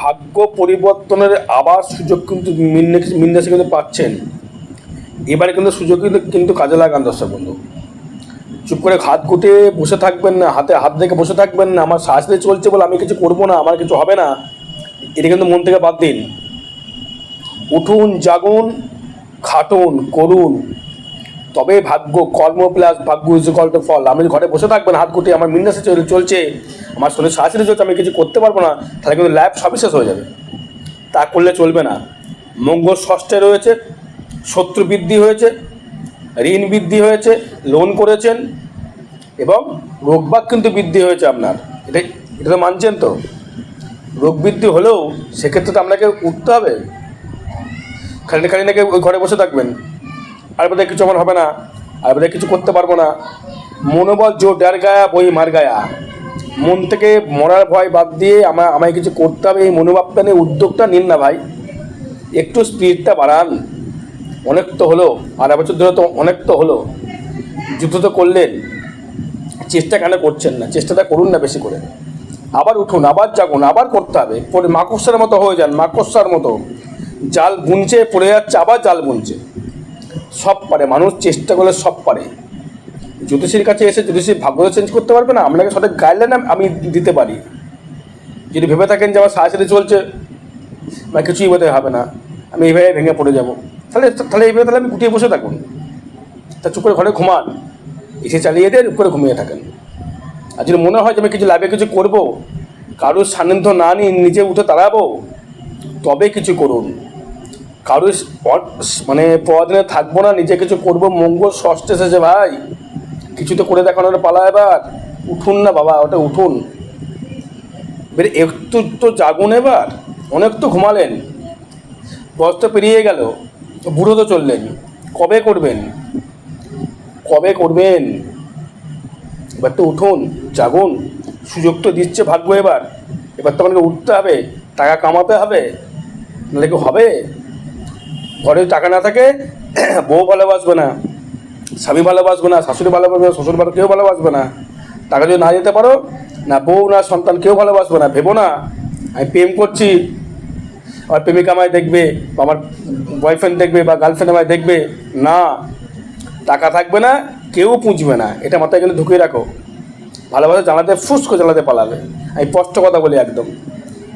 ভাগ্য পরিবর্তনের আবার সুযোগ কিন্তু মিন্দাসে কিন্তু পাচ্ছেন। এবারে কিন্তু সুযোগ কিন্তু কাজে লাগান দর্শক বন্ধু। চুপ করে হাত গুটিয়ে বসে থাকবেন না, হাতে হাত দেখে বসে থাকবেন না, আমার শ্বাস দিয়ে চলছে বলে আমি কিছু করব না, আমার কিছু হবে না, এটা কিন্তু মন থেকে বাদ দিন। উঠুন, জাগুন, খাটুন, করুন তবে ভাগ্য, কর্ম প্লাস ভাগ্য ইজ টু ফল। আমি ঘরে বসে থাকবেন হাত গুটিয়ে আমার মিন্দাসে চল- চলছে। আমার শরীর শাস্তি চলছে, আমি কিছু করতে পারব না, তাহলে কিন্তু ল্যাব সবই শেষ হয়ে যাবে। তা করলে চলবে না। মঙ্গল ষষ্ঠে রয়েছে, শত্রু বৃদ্ধি হয়েছে, ঋণ বৃদ্ধি হয়েছে লোন করেছেন, এবং রোগবাগ কিন্তু বৃদ্ধি হয়েছে আপনার। এটা এটা তো মানছেন তো? রোগ বৃদ্ধি হলেও সেক্ষেত্রে তো আপনাকে উঠতে হবে। খালি খালি নাকি ওই ঘরে বসে থাকবেন। আর বোধহয় কিছু আমার হবে না আর বোধহয় কিছু করতে পারব না। মনোবল জোর ডের গায়া বই, মার গায়া। মন থেকে মরার ভয় বাদ দিয়ে আমার আমায় কিছু করতে হবে, এই মনোভাবটা নিয়ে উদ্যোগটা নিন না ভাই। একটু স্পিডটা বাড়ান। অনেক তো হলো, আড়াই বছর ধরে তো অনেক তো হলো। যুদ্ধ তো করলেন। চেষ্টা কেন করছেন না? চেষ্টাটা করুন না বেশি করে। আবার উঠুন, আবার জাগুন, আবার করতে হবে। পরে মাকড়সার মতো হয়ে যান, মাকড়সার মতো। জাল বুনছে পড়ে যাচ্ছে, আবার জাল বুনছে সব পারে, মানুষ চেষ্টা করলে সব পারে। জ্যোতিষীর কাছে এসে জ্যোতিষী ভাগ্য চেঞ্জ করতে পারবে না, আপনাকে সঠিক গাইডলাইন আমি দিতে পারি। যদি ভেবে থাকেন যে আমার সাহায্যে চলছে, বা কিছুই বোধহয় হবে না, আমি এইভাবে ভেঙে পড়ে যাব। তাহলে তাহলে এইভাবে তাহলে আমি গুটিয়ে বসে থাকুন। তা চুপ করে ঘরে ঘুমান, এসে চালিয়ে দিয়ে করে ঘুমিয়ে থাকেন। আর যদি মনে হয় যে আমি কিছু লাভে কিছু করব, কারোর সান্নিধ্য না নিয়ে নিজে উঠে দাঁড়াবো, তবে কিছু করুন। কারোর মানে পরদিনে থাকব না, নিজে কিছু করব। মঙ্গল ষষ্ঠ এসেছে ভাই। কিছু তো করে দেখানোর পালা এবার। উঠুন না বাবা, ওটা উঠুন। এবার একটু তো জাগুন এবার। অনেক তো ঘুমালেন। বয়স তো পেরিয়ে গেল। বুড়ো তো চললেন। কবে করবেন? কবে করবেন? এবার তো উঠুন, জাগুন। সুযোগ তো দিচ্ছে ভাগ্য এবার। এবার তো আমাকে উঠতে হবে, টাকা কামাতে হবে। নাহলে কি হবে? ঘরে টাকা না থাকে, বউ ভালোবাসবে না, স্বামী ভালোবাসবে না, শাশুড়ি ভালোবাসবে না, শ্বশুর ভালো কেউ ভালোবাসবে না। টাকা যদি না যেতে পারো, না বউ না সন্তান কেউ ভালোবাসবে না, ভেবো না। আমি প্রেম করছি, আমার প্রেমিকা আমায় দেখবে, বা আমার বয়ফ্রেন্ড দেখবে, বা গার্লফ্রেন্ড আমায় দেখবে, না। টাকা থাকবে না, কেউ পুঁজবে না, এটা মাথায় কিন্তু ঢুকিয়ে রাখো। ভালোবাসা জানাতে ফুসকো জানাতে পালাবে। আমি স্পষ্ট কথা বলি একদম।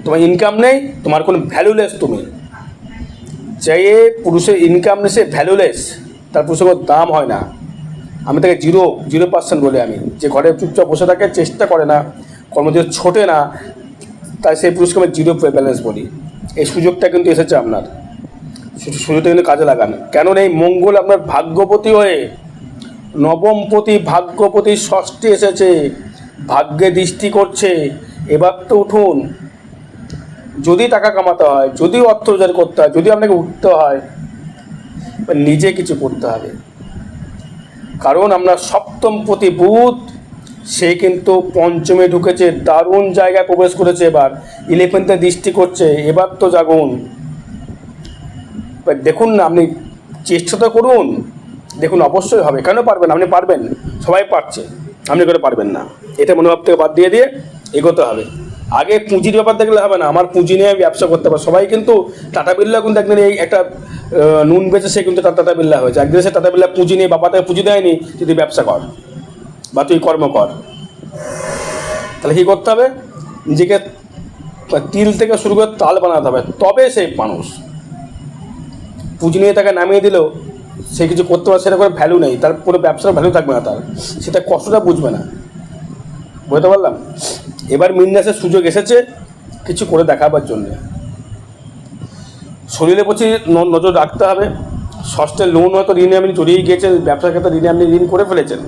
তোমার ইনকাম নেই, তোমার কোনো ভ্যালুলেস তুমি। যে পুরুষের ইনকাম সে ভ্যালুলেস তার পুরুষের কোনো দাম হয় না। আমি তাকে জিরো জিরো পার্সেন্ট বলি আমি। যে ঘরে চুপচাপ বসে থাকে, চেষ্টা করে না, কর্মজীবন ছোটে না, তাই সেই পুরুষকে আমি জিরো ব্যালেন্স বলি। এই সুযোগটা কিন্তু এসেছে আপনার। সুযোগটা কিন্তু কাজে লাগান। কেন এই মঙ্গল আপনার ভাগ্যপতি হয়ে, নবমপতি ভাগ্যপতি ষষ্ঠী এসেছে, ভাগ্যে দৃষ্টি করছে, এবার তো উঠুন যদি টাকা কামাতে হয়, যদি অর্থ রোজগার করতে হয়, যদি আপনাকে উঠতে হয় নিজে কিছু করতে হবে। কারণ আমরা সপ্তম প্রতি বুধ সে কিন্তু পঞ্চমে ঢুকেছে, দারুণ জায়গায় প্রবেশ করেছে এবার ইলেভেন্থে দৃষ্টি করছে, এবার তো জাগুন। দেখুন না, আপনি চেষ্টা তো করুন। দেখুন, অবশ্যই হবে। কেন পারবেন? আপনি পারবেন। সবাই পারছে। আপনি করে পারবেন না। এটা মনোভাব থেকে বাদ দিয়ে দিয়ে এগোতে হবে। আগে পুঁজির ব্যাপার দেখলে হবে না। আমার পুঁজি নিয়ে ব্যবসা করতে পারব। সবাই কিন্তু টাটা বিল্লা কিন্তু একদিন এই একটা নুন বেচে সে কিন্তু টাটা বিল্লা হয়েছে। একদিন সে টাটা বিল্লা পুঁজি নিয়ে বাবা তাকে পুঁজি দেয়নি যদি ব্যবসা কর বা তুই কর্ম কর। তাহলে কী করতে হবে? নিজেকে তিল থেকে শুরু করে তাল বানাতে হবে। তবে সেই মানুষ। পুঁজি নিয়ে তাকে নামিয়ে দিলেও সে কিছু করতে পারে সেটা করে ভ্যালু নেই। তার পুরো ব্যবসার ভ্যালু থাকবে না তার। সেটা কষ্টটা বুঝবে না। বুঝতে পারলাম? এবার মিন্নাসের সুযোগ এসেছে কিছু করে দেখাবার জন্য। শরীরের প্রতি নজর রাখতে হবে। ষষ্ঠের লোন হয়তো ঋণে আপনি জড়িয়ে গিয়েছেন, ব্যবসার ক্ষেত্রে ঋণে আপনি ঋণ করে ফেলেছেন।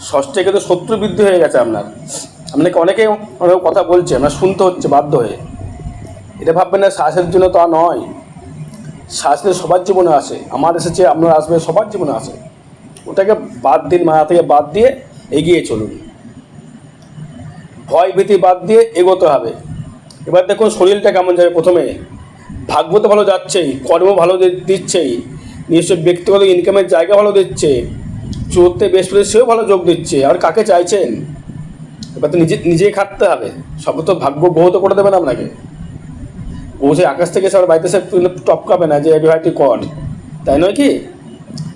ষষ্ঠে কিন্তু শত্রু বৃদ্ধি হয়ে গেছে আপনার। আপনাকে অনেকে অনেক কথা বলছে, আপনার শুনতে হচ্ছে, বাধ্য হয়ে। এটা ভাববেন না, শ্বাসের জন্য তা নয়। শ্বাস নিয়ে সবার জীবনে আসে। আমার এসেছে, আপনার আসবে, সবার জীবনে আসে। ওটাকে বাদ দিন মায়া থেকে বাদ দিয়ে এগিয়ে চলুন। ভয় ভীতি বাদ দিয়ে এগোতে হবে। এবার দেখুন শরীরটা কেমন যাবে প্রথমে। ভাগ্য তো ভালো যাচ্ছেই কর্ম ভালো দিচ্ছেই নিজস্ব ব্যক্তিগত ইনকামের জায়গা ভালো দিচ্ছে চোরতে বৃহস্পতি সেও ভালো যোগ দিচ্ছে। আর কাকে চাইছেন? এবার তো নিজে নিজেই খাটতে হবে। সব তো ভাগ্য বহুত করে দেবেন আপনাকে। ও সে আকাশ থেকে আমার বাড়িতে সে টপকাবে না যে বিবাহটি কর। তাই নয় কি?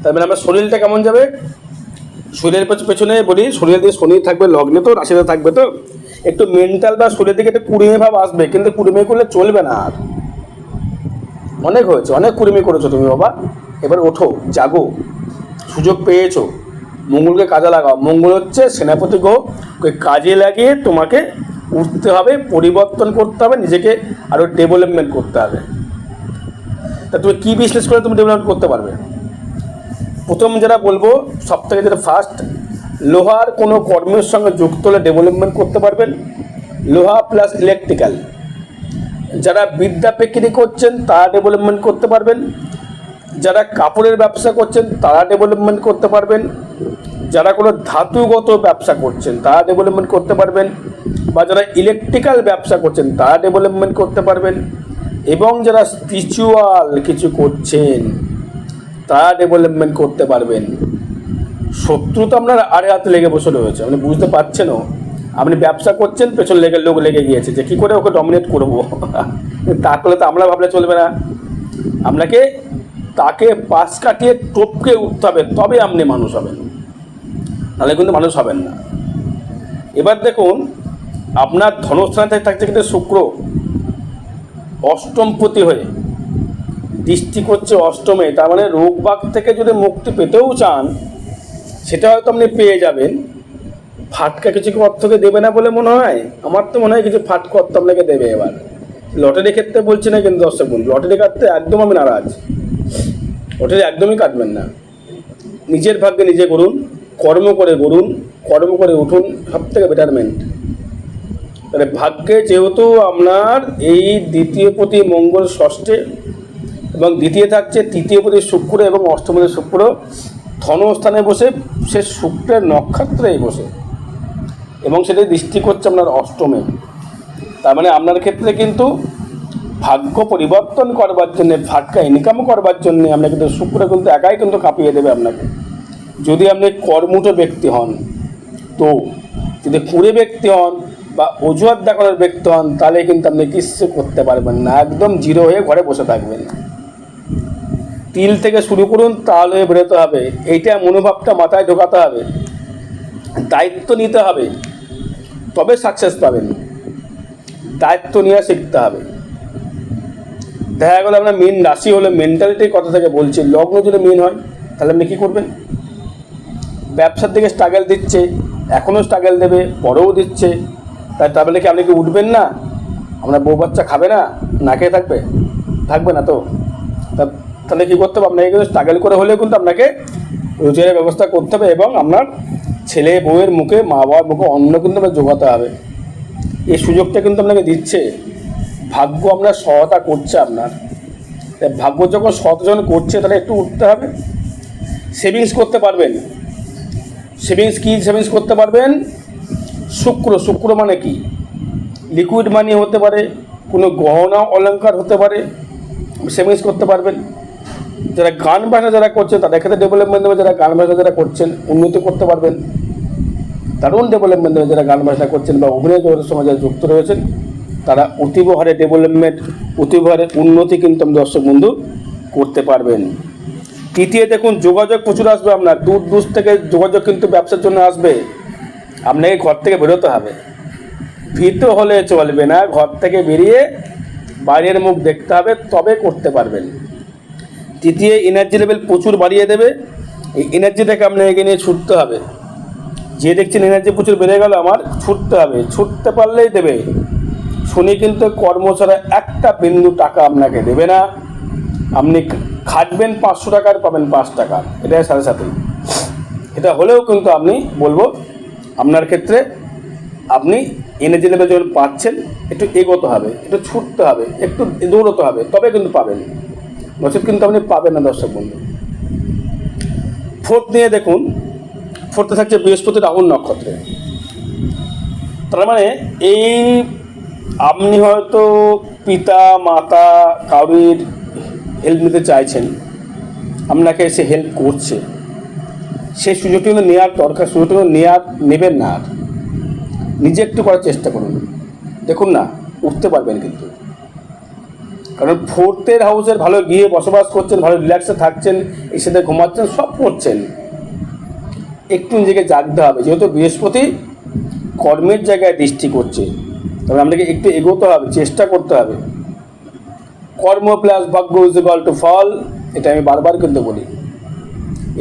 তার মানে আমার শরীরটা কেমন যাবে? শরীরের পেছ- পেছনে বলি, শরীরের দিকে শনি থাকবে, লগ্নে তো, রাশিতে থাকবে তো। একটু মেন্টাল বা শরীরের দিকে একটু কুড়িমে ভাব আসবে, কিন্তু কুড়িমে করলে চলবে না আর। অনেক হয়েছে, অনেক কুড়িমি করেছ তুমি বাবা। এবার ওঠো, জাগো, সুযোগ পেয়েছ। মঙ্গলকে কাজে লাগাও। মঙ্গল হচ্ছে সেনাপতি গ্রহ কাজে লাগিয়ে তোমাকে উঠতে হবে, পরিবর্তন করতে হবে, নিজেকে আরও ডেভেলপমেন্ট করতে হবে। তা তুমি কী বিজনেস করে তুমি ডেভেলপমেন্ট করতে পারবে? প্রথম যেটা বলব সব থেকে যেটা ফার্স্ট লোহার কোনো কর্মের সঙ্গে যুক্ত হলে ডেভেলপমেন্ট করতে পারবেন। লোহা প্লাস ইলেকট্রিক্যাল যারা বিদ্যা বিক্রি করছেন, তারা ডেভেলপমেন্ট করতে পারবেন। যারা কাপড়ের ব্যবসা করছেন, তারা ডেভেলপমেন্ট করতে পারবেন। যারা কোনো ধাতুগত ব্যবসা করছেন, তারা ডেভেলপমেন্ট করতে পারবেন। বা যারা ইলেকট্রিক্যাল ব্যবসা করছেন, তারা ডেভেলপমেন্ট করতে পারবেন। এবং যারা স্পিরিচুয়াল কিছু করছেন, তারা ডেভেলপমেন্ট করতে পারবেন। শত্রু তো আপনার আড়ে হাতে লেগে বসে রয়েছে। আপনি বুঝতে পারছেনও? আপনি ব্যবসা করছেন, পেছন লেগে লোক লেগে গিয়েছে। যে কী করে ওকে ডমিনেট করব? তা করলে তো আমরা ভাবলে চলবে না। আপনাকে তাকে পাশ কাটিয়ে টপকে উঠতে হবে, তবে আপনি মানুষ হবেন। নাহলে কিন্তু মানুষ হবেন না। এবার দেখুন, আপনার ধনস্থানে থেকে থাকছে কিন্তু শুক্র। অষ্টমপতি হয়ে। দৃষ্টি করছে অষ্টমে, তার মানে রোগবাগ থেকে যদি মুক্তি পেতেও চান সেটা হয়তো আপনি পেয়ে যাবেন। ফাটকা কিছু অর্থকে দেবে না বলে মনে হয়? আমার তো মনে হয় কিছু ফাটকা অর্থ আপনাকে দেবে এবার। লটারি ক্ষেত্রে বলছি না কিন্তু দর্শক বন্ধু, লটারি কাটতে একদম আমি নারাজ। লটারি একদমই কাটবেন না। নিজের ভাগ্যে নিজে করুন কর্ম করে করুন কর্ম করে উঠুন, সব থেকে বেটারমেন্ট তাহলে ভাগ্যে যেহেতু আপনার এই দ্বিতীয় প্রতি মঙ্গল ষষ্ঠে এবং দ্বিতীয় থাকছে তৃতীয় প্রতি শুক্র এবং অষ্টমপতি শুক্র ধনস্থানে বসে, সে শুক্রের নক্ষত্রে বসে। এবং সেটা দৃষ্টি করছে আপনার অষ্টমে। তার মানে আপনার ক্ষেত্রে কিন্তু ভাগ্য পরিবর্তন করবার জন্যে, ভাগ্য ইনকাম করবার জন্যে আপনার কিন্তু শুক্র কিন্তু একাই কিন্তু কাঁপিয়ে দেবে আপনাকে। যদি আপনি কর্মঠ ব্যক্তি হন, তো যদি কুড়ে ব্যক্তি হন বা অজুহাত দেখানোর ব্যক্তি হন, তাহলে কিন্তু আপনি কিছু করতে পারবেন না। একদম জিরো হয়ে ঘরে বসে থাকবেন। তিল থেকে শুরু করুন তাহলে বেরোতে হবে। এইটা মনোভাবটা মাথায় ঢোকাতে হবে। দায়িত্ব নিতে হবে। তবে সাকসেস পাবেন। দায়িত্ব নিয়ে শিখতে হবে। দেখা গেলো আপনার মেন রাশি হলে মেন্টালিটির কথা থেকে বলছি, লগ্ন যদি মেন হয়, তাহলে আপনি কী করবেন? ব্যবসার দিকে স্ট্রাগল দিচ্ছে এখনও স্ট্রাগল দেবে, পরেও দিচ্ছে। তাই তাহলে কি আপনি কি উঠবেন না? আপনার বউ বাচ্চা খাবে না? না খেয়ে থাকবে? থাকবে না তো? তা তাহলে কী করতে হবে? আপনাকে কিন্তু স্ট্রাগল করে হলেও কিন্তু আপনাকে রোজগারের ব্যবস্থা করতে হবে এবং আপনার ছেলে বউয়ের মুখে, মা বাবার মুখে অন্ন কিন্তু আপনার যোগাতে হবে। এই সুযোগটা কিন্তু আপনাকে দিচ্ছে। ভাগ্য আপনার সহায়তা করছে আপনার। ভাগ্য যখন যখন করছে, তাহলে একটু উঠতে হবে। সেভিংস করতে পারবেন। সেভিংস কি সেভিংস করতে পারবেন? শুক্র। শুক্র মানে কি? লিকুইড মানি হতে পারে, কোনো গহনা অলংকার হতে পারে, সেভিংস করতে পারবেন। যারা গান বাজনা যারা করছেন, তাদের ক্ষেত্রে ডেভেলপমেন্ট হবে যারা গান বাজনা যারা করছেন, উন্নতি করতে পারবেন। দারুণ ডেভেলপমেন্ট হবে যারা গান বাজনা করছেন বা অভিনয় জগতের সঙ্গে যারা যুক্ত রয়েছেন, তারা অতীব হারে ডেভেলপমেন্ট অতীব হারে উন্নতি কিন্তু দর্শক বন্ধু করতে পারবেন। তৃতীয় দেখুন, যোগাযোগ প্রচুর আসবে আপনার। দূর দূর থেকে যোগাযোগ কিন্তু ব্যবসার জন্য আসবে। আপনাকে ঘর থেকে বেরোতে হবে। ভীত হলে চলবে না। ঘর থেকে বেরিয়ে বাইরের মুখ দেখতে হবে, তবে করতে পারবেন। তৃতীয় এনার্জি লেভেল প্রচুর বাড়িয়ে দেবে। এই এনার্জিটাকে আপনাকে নিয়ে ছুটতে হবে। যে দেখছেন এনার্জি প্রচুর বেড়ে গেল, আমার ছুটতে হবে। ছুটতে পারলেই দেবে। শুনি কিন্তু কর্ম ছাড়া একটা বিন্দু টাকা আপনাকে দেবে না। আপনি খাটবেন পাঁচশো টাকার পাবেন পাঁচ টাকা। এটাই সাথে সাথে এটা হলেও কিন্তু আপনি, বলব, আপনার ক্ষেত্রে আপনি এনার্জি লেভেল যখন পাচ্ছেন, একটু এগোতে হবে, একটু ছুটতে হবে, একটু দৌড়তে হবে, তবে কিন্তু পাবেন। নচেত কিন্তু আপনি পাবেন না দর্শক বন্ধু। ফোর্থ নিয়ে দেখুন ফোর্থে থাকছে বৃহস্পতি, রাহুল নক্ষত্রে। তার মানে এই আপনি হয়তো পিতা, মাতা কারুর হেল্প নিতে চাইছেন, আপনাকে সে হেল্প করছে। সেই সুযোগটি কিন্তু নেওয়ার দরকার, সুযোগটি কিন্তু নেওয়ার নেবেন না আর। নিজে একটু করার চেষ্টা করুন। দেখুন না, উঠতে পারবেন কিন্তু। কারণ ফোর্থের হাউসের ভালো গিয়ে বসবাস করছেন, ভালো রিল্যাক্সে থাকছেন এসে ঘুমাচ্ছেন, সব করছেন। একটু নিজেকে জাগতে হবে, যেহেতু বৃহস্পতি কর্মের জায়গায় দৃষ্টি করছে। তবে আপনাকে একটু এগোতে হবে, চেষ্টা করতে হবে। কর্ম প্লাস ভাগ্য ইজ ইকাল টু ফল, এটা আমি বারবার কিন্তু বলি।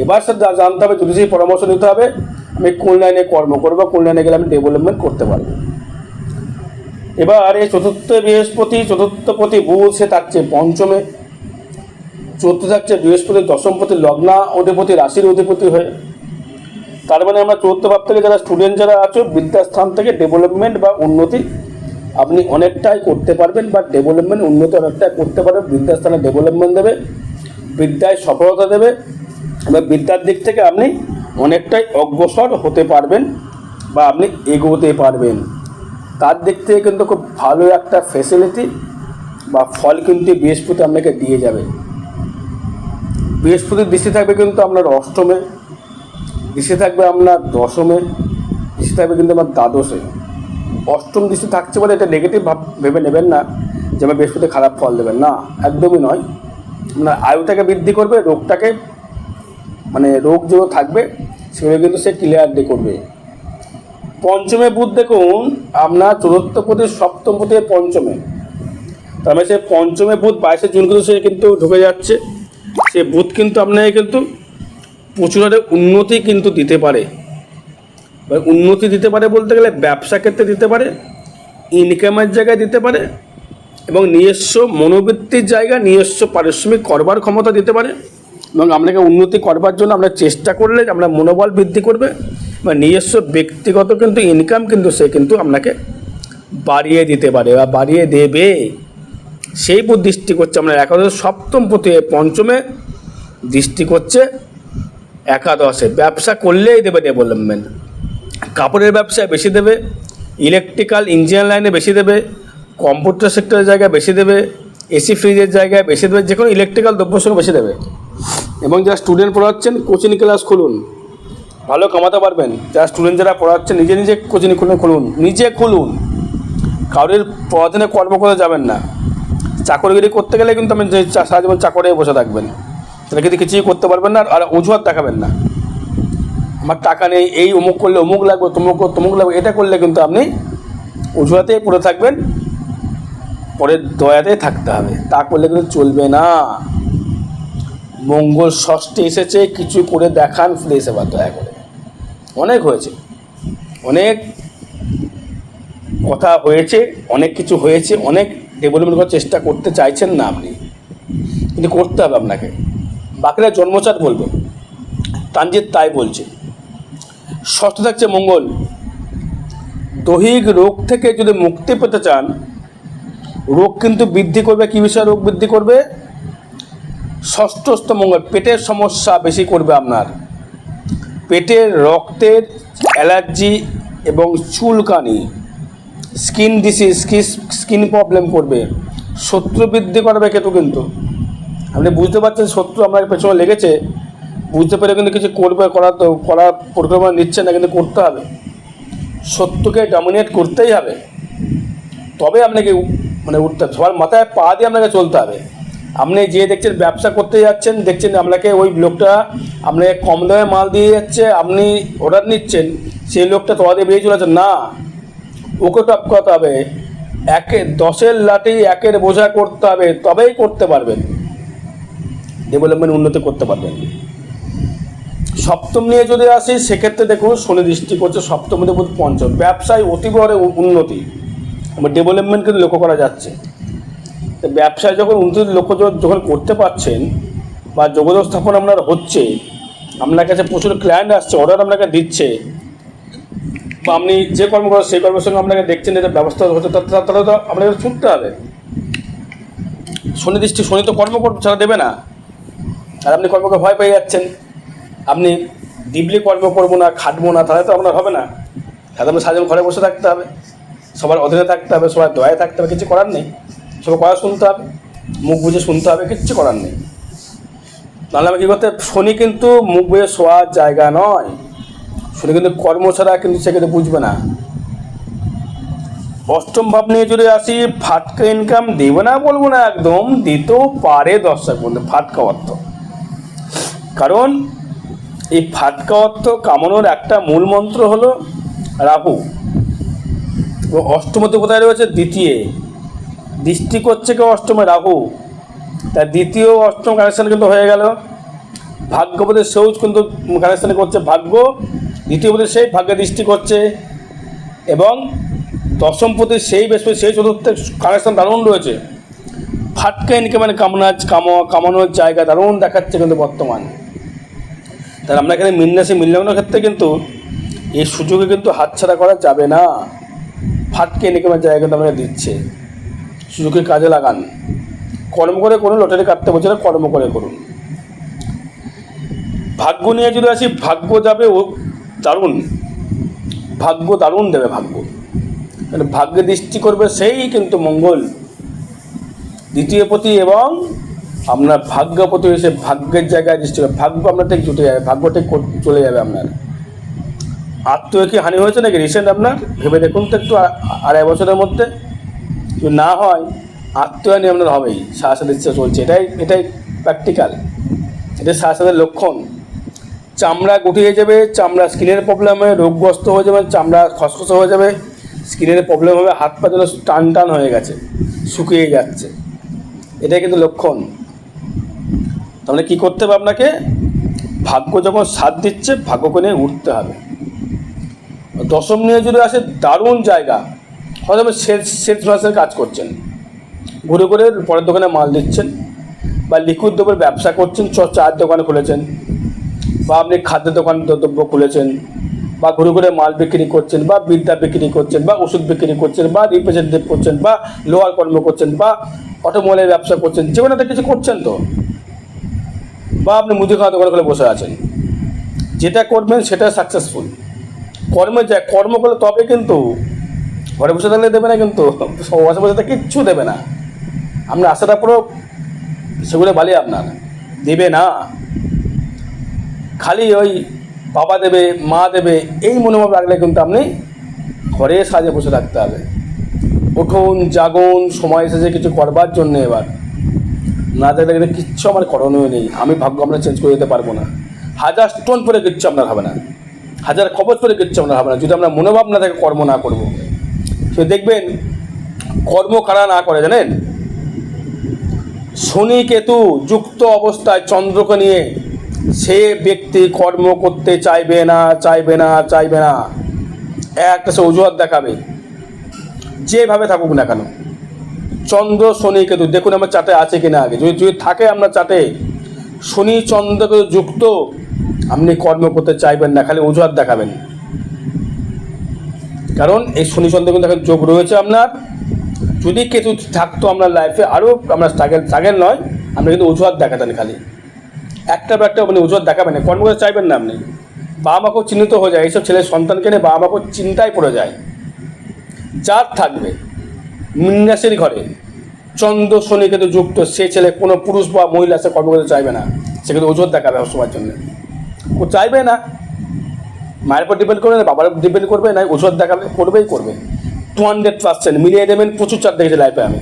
এবার স্যার জানতে হবে জ্যোতিষীর পরামর্শ নিতে হবে, আমি কোন লাইনে কর্ম করব কোন লাইনে গেলে আমি ডেভেলপমেন্ট করতে পারব। এবার এই চতুর্থ বৃহস্পতি, চতুর্থপতি বুধ সে থাকছে পঞ্চমে। চতুর্থ থাকছে বৃহস্পতি, দশমপতি লগ্না, অধিপতি রাশির অধিপতি হয়ে। তার মানে আমরা চতুর্থ ভাব থেকে যারা স্টুডেন্ট যারা আছো বিদ্যাস্থান থেকে ডেভেলপমেন্ট বা উন্নতি আপনি অনেকটাই করতে পারবেন বা ডেভেলপমেন্ট উন্নতি অনেকটাই করতে পারবেন। বিদ্যাস্থানে ডেভেলপমেন্ট দেবে বিদ্যায় সফলতা দেবে বা বিদ্যার দিক থেকে আপনি অনেকটাই অগ্রসর হতে পারবেন বা আপনি এগোতে পারবেন। তার দিক থেকে কিন্তু খুব ভালো একটা ফেসিলিটি বা ফল কিন্তু বৃহস্পতি আপনাকে দিয়ে যাবে। বৃহস্পতির দৃষ্টি থাকবে কিন্তু আপনার অষ্টমে, দৃষ্টি থাকবে আপনার দশমে, দৃষ্টি থাকবে কিন্তু আমার দ্বাদশে। অষ্টম দৃষ্টি থাকছে বলে এটা নেগেটিভ ভাব, ভেবে নেবেন না যে আমার বৃহস্পতি খারাপ ফল দেবেন। না, একদমই নয়। আপনার আয়ুটাকে বৃদ্ধি করবে, রোগটাকে মানে রোগ যেগুলো থাকবে, সেগুলো কিন্তু সে ক্লিয়ারলি করবে। পঞ্চমে বুধ দেখুন, আপনার চতুর্থ পতি সপ্তম পতি পঞ্চমে। তার মানে সে পঞ্চমে বুধ, বাইশে জুন কিন্তু সে কিন্তু ঢুকে যাচ্ছে। সে বুধ কিন্তু আপনাকে কিন্তু প্রচুর উন্নতি কিন্তু দিতে পারে। উন্নতি দিতে পারে বলতে গেলে ব্যবসা ক্ষেত্রে দিতে পারে ইনকামের জায়গায় দিতে পারে, এবং নিজস্ব মনোবৃত্তির জায়গা, নিজস্ব পারিশ্রমিক করবার ক্ষমতা দিতে পারে। এবং আপনাকে উন্নতি করবার জন্য আমরা চেষ্টা করলে আমরা মনোবল বৃদ্ধি করবে। বা নিজস্ব ব্যক্তিগত কিন্তু ইনকাম কিন্তু সে কিন্তু আপনাকে বাড়িয়ে দিতে পারে বা বাড়িয়ে দেবে। সেই দৃষ্টি করছে আপনার একাদশ, সপ্তম প্রতি পঞ্চমে দৃষ্টি করছে একাদশে। ব্যবসা করলেই দেবে ডেভেলপমেন্ট কাপড়ের ব্যবসায় বেশি দেবে ইলেকট্রিক্যাল ইঞ্জিনিয়ার লাইনে বেশি দেবে কম্পিউটার সেক্টরের জায়গায় বেশি দেবে এসি ফ্রিজের জায়গায় বেশি দেবে যে কোনো ইলেকট্রিক্যাল দ্রব্যের সঙ্গে বেশি দেবে। এবং যারা স্টুডেন্ট পড়াচ্ছেন কোচিং ক্লাস খুলুন। ভালো কামাতে পারবেন। যারা স্টুডেন্ট যারা পড়াচ্ছে, নিজে নিজে কোচিং খুলে খুলুন, নিজে খুলুন। কারোর পড়াশোনা কর্ম করে যাবেন না। চাকরিগিরি করতে গেলে কিন্তু চা- সারা জীবন চাকরে বসে থাকবেন। তাহলে কিন্তু কিছুই করতে পারবেন না আর অজুহাত দেখাবেন না। আমার টাকা নেই, এই অমুক করলে অমুক লাগবে, তমুক তমুক লাগবে, এটা করলে কিন্তু আপনি অজুহাতেই পড়ে থাকবেন। পরের দয়াতে থাকতে হবে। তা করলে কিন্তু চলবে না। মঙ্গল ষষ্ঠে এসেছে, কিছু করে দেখান, ফিরে এবার দয়া করে। অনেক হয়েছে। অনেক কথা হয়েছে, অনেক কিছু হয়েছে, অনেক ডেভেলপমেন্ট করার চেষ্টা করতে চাইছেন না আপনি। কিন্তু করতে হবে আপনাকে। বাকিরা জন্মচাট বলবে। তানজিৎ তাই বলছে। ষষ্ঠ থাকছে মঙ্গল। দৈহিক রোগ থেকে যদি মুক্তি পেতে চান, রোগ কিন্তু বৃদ্ধি করবে। কী বিষয়ে রোগ বৃদ্ধি করবে? ষষ্ঠস্থ মঙ্গল। পেটের সমস্যা বেশি করবে আপনার। পেটের রক্তের অ্যালার্জি এবং চুলকানি। স্কিন ডিসিজ স্কিন প্রবলেম করবে। শত্রু বৃদ্ধি করবে কেতু কিন্তু। আপনি বুঝতে পারছেন শত্রু আপনার পেছনে লেগেছে। বুঝতে পেরে কিন্তু কিছু করবে করার তো করার পরিকল্পনা নিচ্ছে না কিন্তু করতে হবে। সত্যকে ডমিনেট করতেই হবে। তবে আপনাকে মানে উঠতে হবে, সবার মাথায় পা দিয়ে আপনাকে চলতে হবে। আপনি যে দেখছেন ব্যবসা করতে যাচ্ছেন, দেখছেন আপনাকে ওই লোকটা আপনাকে কম দামে মাল দিয়ে যাচ্ছে, আপনি অর্ডার নিচ্ছেন, সেই লোকটা দিয়ে বেরিয়ে চলে যাচ্ছে। না, ওকে টপ করতে হবে। একে দশের লাঠি, একের বোঝা করতে হবে, তবেই করতে পারবেন। ডেভেলপমেন্ট উন্নতি করতে পারবেন। সপ্তম নিয়ে যদি আসি, সেক্ষেত্রে দেখুন, শনি দৃষ্টি করছে সপ্তম দেখুন পঞ্চম। ব্যবসায় অতিবড় উন্নতি। ডেভেলপমেন্ট কিন্তু লক্ষ্য করা যাচ্ছে। ব্যবসায় যখন উন্নতি লক্ষ্য যখন করতে পারছেন বা যোগাযোগ স্থাপন আপনার হচ্ছে, আপনার কাছে প্রচুর ক্লায়েন্ট আসছে অর্ডার আপনাকে দিচ্ছে, বা আপনি যে কর্ম করেন সেই কর্মের সঙ্গে আপনাকে দেখছেন এটা ব্যবস্থা হচ্ছে তাহলে তো আপনাকে ছুটতে হবে। শনি দৃষ্টি, শনি তো কর্ম কর- ছাড়া দেবে না। আর আপনি কর্মকে ভয় পেয়ে যাচ্ছেন। আপনি ডিপলি কর্ম করব না, খাটবো না, তাহলে তো আপনার হবে না। তাহলে আপনার সারাদিন ঘরে বসে থাকতে হবে, সবার অধীনে থাকতে হবে, সবার দয়ায় থাকতে হবে, কিছু করার নেই। সবার কথা শুনতে হবে, মুখ বুঝে শুনতে হবে, কিচ্ছু করার নেই। নাহলে আমি কী করতে, শনি কিন্তু মুখ বুঝে শোয়ার জায়গা নয়। শনি কিন্তু কর্ম ছাড়া কিন্তু সে কিন্তু বুঝবে না। অষ্টম ভাব নিয়ে যদি আসি, ফাটকা ইনকাম দেবে না বলব না একদম, দিতেও পারে দর্শক বন্ধু, ফাটকা অর্থ। কারণ এই ফাটকা অর্থ কামানোর একটা মূল মন্ত্র হলো রাহু। অষ্টমতে কোথায় রয়েছে? দ্বিতীয়। দৃষ্টি করছে কেউ অষ্টমে রাহু। তার দ্বিতীয় অষ্টম কানেকশন কিন্তু হয়ে গেল। ভাগ্যপতি সেও কিন্তু কানেকশন করছে ভাগ্য। দ্বিতীয়পতি সেই ভাগ্যে দৃষ্টি করছে এবং দশমপতি সেই বৃহস্পতি, সেই চতুর্থ কানেকশান দারুণ রয়েছে। ফাটকা ইনকামের কামনা, কামা, কামানোর জায়গা দারুণ দেখাচ্ছে কিন্তু বর্তমান। তাহলে আমরা এখানে মিন্নাসি মিল্লানোর ক্ষেত্রে কিন্তু এই সুযোগে কিন্তু হাতছাড়া করা যাবে না। ফাটকে ইনকামের জায়গা কিন্তু আপনাকে দিচ্ছে। সুযোগে কাজে লাগান। কর্ম করে করুন, লটারি কাটতে বলছে না, কর্ম করে করুন। ভাগ্য নিয়ে যদি আসি, ভাগ্য যাবে ও দারুণ। ভাগ্য দারুণ দেবে ভাগ্য। মানে ভাগ্যে দৃষ্টি করবে সেই কিন্তু মঙ্গল। দ্বিতীয় প্রতি এবং আপনার ভাগ্যপতি এসে ভাগ্যের জায়গায় দৃষ্টি করবে। ভাগ্য আপনার ঠিক জুটে যাবে, ভাগ্য ঠিক চলে যাবে আপনার। আত্মীয় কি হানি হয়েছে নাকি রিসেন্ট আপনার? ভেবে দেখুন তো একটু আড়াই বছরের মধ্যে। না হয়, আত্মীয় হানি আপনার হবেই সাথে সাথে ইচ্ছা চলছে। এটাই এটাই প্র্যাকটিক্যাল সাথে সাথে লক্ষণ। চামড়া গুটিয়ে যাবে, চামড়া স্কিনের প্রবলেম হবে রোগগ্রস্ত হয়ে যাবে, চামড়া খসখসে হয়ে যাবে, স্কিনের প্রবলেম হবে, হাত পা যেন টান টান হয়ে গেছে, শুকিয়ে যাচ্ছে। এটাই কিন্তু লক্ষণ। তাহলে কি করতে হবে আপনাকে? ভাগ্য যখন সাথ দিচ্ছে, ভাগ্যকে নিয়ে উঠতে হবে। দশম নিয়ে যদি আসে, দারুণ জায়গা। হয়তো আপনি সেলস সেলস মাসের কাজ করছেন। ঘুরে ঘুরে পরের দোকানে মাল দিচ্ছেন বা লিকুইড দ্রব্যের ব্যবসা করছেন, চ চায়ের দোকান খুলেছেন বা আপনি খাদ্য দোকান দ্রব্য খুলেছেন বা ঘুরে ঘুরে মাল বিক্রি করছেন বা বিদ্যা বিক্রি করছেন বা ওষুধ বিক্রি করছেন বা রিপ্রেজেন্টেটিভ করছেন বা লোয়ার কর্ম করছেন বা অটোমোবাইলের ব্যবসা করছেন, যে কোনো কিছু করছেন তো। বা আপনি মুদি খাওয়া দোকান খুলে বসে আছেন। যেটা করবেন সেটা সাকসেসফুল কর্মে যায় কর্ম করলে তবে কিন্তু ঘরে বসে থাকলে দেবে না কিন্তু বসে বসে থাকলে কিচ্ছু দেবে না। আমরা আশাটা পুরো সেগুলো বালি আপনার। দেবে না। খালি ওই বাবা দেবে, মা দেবে, এই মনোভাব রাখলে কিন্তু আপনি ঘরে সাজে বসে থাকতে হবে। উঠুন, জাগুন, সময় এসেছে কিছু করবার জন্য এবার। না থাকলে কিন্তু কিচ্ছু আমার করণীয় নেই। আমি ভাগ্য আমরা চেঞ্জ করে দিতে পারব না। হাজার স্টোন পরে কিচ্ছু আপনার হবে না। হাজার খবর পরে কিচ্ছু আপনার হবে না। যদি আমরা মনোভাব না থাকে, কর্ম না করব। সে দেখবেন, কর্ম কারা না করে জানেন? শনি কেতু যুক্ত অবস্থায় চন্দ্রকে নিয়ে সে ব্যক্তি কর্ম করতে চাইবে না চাইবে না চাইবে না। একটা সে অজুহাত দেখাবে। যেভাবে থাকুক না কেন। চন্দ্র, শনি, কেতু, দেখুন আমার চাটে আছে কিনা আগে। যদি যদি থাকে আমরা চাটে, শনি, চন্দ্রকে যুক্ত, আপনি কর্ম করতে চাইবেন না, খালি অজুহাত দেখাবেন। কারণ এই শনি চন্দ্র কিন্তু এখন যোগ রয়েছে আপনার। যদি কেতু থাকতো আপনার লাইফে আরও আমরা স্ট্রাগেল স্ট্রাগেল নয় আপনি কিন্তু অজুহাত দেখাতেন খালি। একটা বা একটা আপনি অজুহাত দেখাবেন না, কর্ম চাইবেন না আপনি। বাবা মাকেও চিহ্নিত হয়ে যায়, এইসব ছেলের সন্তানকে নিয়ে বাবা মাকেও চিন্তায় পড়ে যায়। যার থাকবে মিন্নাসের ঘরে, চন্দ্র, শনি কিন্তু যুক্ত, সে ছেলে কোনো পুরুষ বা মহিলা সে কর্ম করতে চাইবে না। সে কিন্তু ওজোর দেখাবে সবার জন্য। ও চাইবে না মায়ের উপর ডিপেন্ড করবে না, বাবার উপর ডিপেন্ড করবে না ওষুধ দেখাবে, করবেই করবে। টু হান্ড্রেড পার্সেন্ট মিলিয়ে দেবেন, প্রচুর চাপ দেখেছি লাইফে আমি।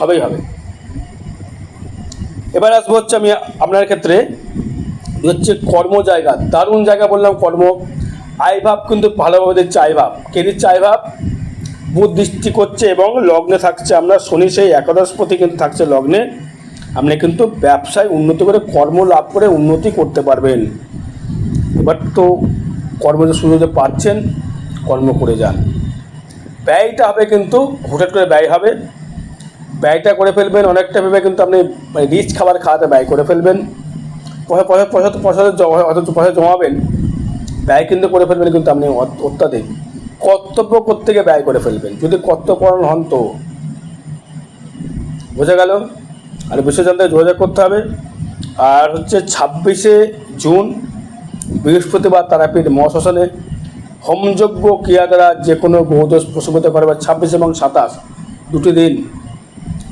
হবেই হবে। এবার আসব হচ্ছে আমি আপনার ক্ষেত্রে হচ্ছে কর্ম জায়গা। দারুণ জায়গা বললাম কর্ম। আয় ভাব কিন্তু ভালোভাবে দিচ্ছে আয় ভাব। কে দিচ্ছে আয় ভাব? বুধ দৃষ্টি করছে এবং লগ্নে থাকছে আমরা, শনি সেই একাদশপতি কিন্তু থাকছে লগ্নে। আপনি কিন্তু ব্যবসায় উন্নতি করে, কর্ম লাভ করে উন্নতি করতে পারবেন। এবার তো কর্ম যে সুযোগ পাচ্ছেন কর্ম করে যান। ব্যয়টা হবে কিন্তু হুঠাৎ করে ব্যয় হবে। ব্যয়টা করে ফেলবেন, অনেকটা ভেবে কিন্তু আপনি রিচ খাবার খাওয়াতে ব্যয় করে ফেলবেন। পয়সা পয়সা পয়সা অথচ পয়সা জমাবেন। ব্যয় কিন্তু করে ফেলবেন, কিন্তু আপনি অত- অত্যাধিক। কর্তব্য করতে ব্যয় করে ফেলবেন। যদি কর্তব্যপরণ হন তো। বোঝা গেল? আর জানতে যোগাযোগ করতে হবে। আর হচ্ছে ছাব্বিশে জুন বৃহস্পতিবার তারাপীঠ মহাশ্মশানে হোমযজ্ঞ ক্রিয়া দ্বারা যে কোনো বহুদোষ প্রশমিত করবে ছাব্বিশ এবং সাতাশ, দুটি দিন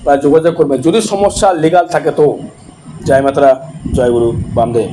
বা যোগাযোগ করবে। যদি সমস্যা লিগাল থাকে তো, জয় মাতারা, জয় গুরু, বামদেব।